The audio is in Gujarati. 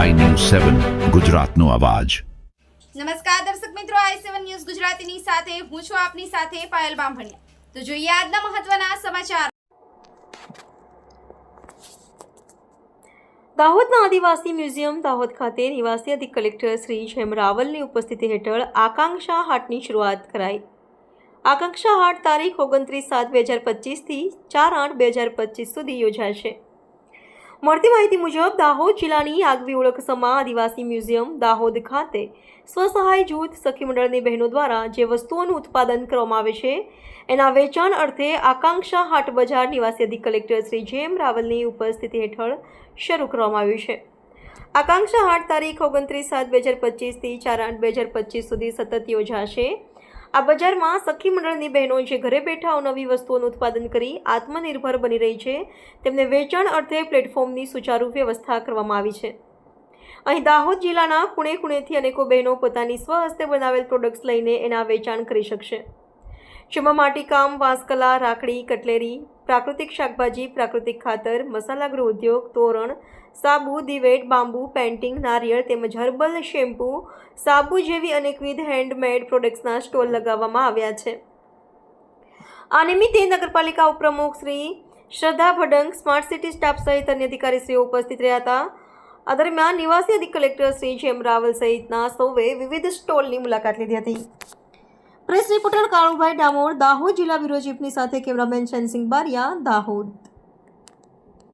સેવન ગુજરાતનો અવાજ. નમસ્કાર દર્શક મિત્રો આઈ સેવન ન્યૂઝ ગુજરાતીની સાથે હું છું આપની સાથે પાયલ બામભણિયા. તો જોઈએ આજના મહત્વના સમાચાર. દાહોદના આદિવાસી મ્યુઝિયમ દાહોદ ખાતે નિવાસી અધિક કલેક્ટર શ્રી જેમ રાવલની ઉપસ્થિતિ હેઠળ આકાંક્ષા હાટની શરૂઆત કરાઈ. આકાંક્ષા હાટ તારીખ ઓગણત્રીસ સાત બે હજાર પચીસથી ચાર આઠ બે હજાર પચીસ સુધી યોજાશે. મળતી માહિતી મુજબ, દાહોદ જિલ્લાની આગવી ઓળખ સમા આદિવાસી મ્યુઝિયમ દાહોદ ખાતે સ્વસહાય જૂથ સખી મંડળની બહેનો દ્વારા જે વસ્તુઓનું ઉત્પાદન કરવામાં આવે છે, એના વેચાણ અર્થે આકાંક્ષા હાટ બજાર નિવાસી અધિક કલેક્ટર શ્રી જેમ રાવલની ઉપસ્થિતિ હેઠળ શરૂ કરવામાં આવ્યું છે. આકાંક્ષા હાટ તારીખ ઓગણત્રીસ સાત બે હજાર પચીસથી ચાર આઠ બે હજાર પચીસ સુધી સતત યોજાશે. આ બજારમાં સખી મંડળની બહેનો જે ઘરે બેઠા અવનવી વસ્તુઓનું ઉત્પાદન કરી આત્મનિર્ભર બની રહી છે, તેમને વેચાણ અર્થે પ્લેટફોર્મની સુચારુ વ્યવસ્થા કરવામાં આવી છે. અહીં દાહોદ જિલ્લાના ખૂણે ખૂણેથી અનેકો બહેનો પોતાની સ્વહસ્તે બનાવેલ પ્રોડક્ટ્સ લઈને એના વેચાણ કરી શકશે. જેમાં માટીકામ, વાંસકલા, રાખડી, કટલેરી, પ્રાકૃતિક શાકભાજી, પ્રાકૃતિક ખાતર મસાલા ગૃહ ઉદ્યોગ, તોરણ, સાબુ, દિવેટ, બાંબુ, પેન્ટિંગ, નારિયેળ તેમજ હર્બલ, શેમ્પૂ, સાબુ જેવી અનેકવિધ હેન્ડમેડ પ્રોડક્ટ્સના સ્ટોલ લગાવવામાં આવ્યા છે. આ નિમિત્તે નગરપાલિકા ઉપપ્રમુખ શ્રી શ્રદ્ધા ભડંગ, સ્માર્ટ સિટી સ્ટાફ સહિત અન્ય અધિકારીશ્રીઓ ઉપસ્થિત રહ્યા હતા. આ દરમિયાન નિવાસી અધિક કલેક્ટર શ્રી જેમ રાવલ સહિતના સૌએ વિવિધ સ્ટોલની મુલાકાત લીધી હતી. પ્રેસ રિપોર્ટર કાળુભાઈ ડામોર દાહોદ જિલ્લા બ્યુરો ચીફની સાથે કેમેરામેન શનસિંહ બારિયા દાહોદ.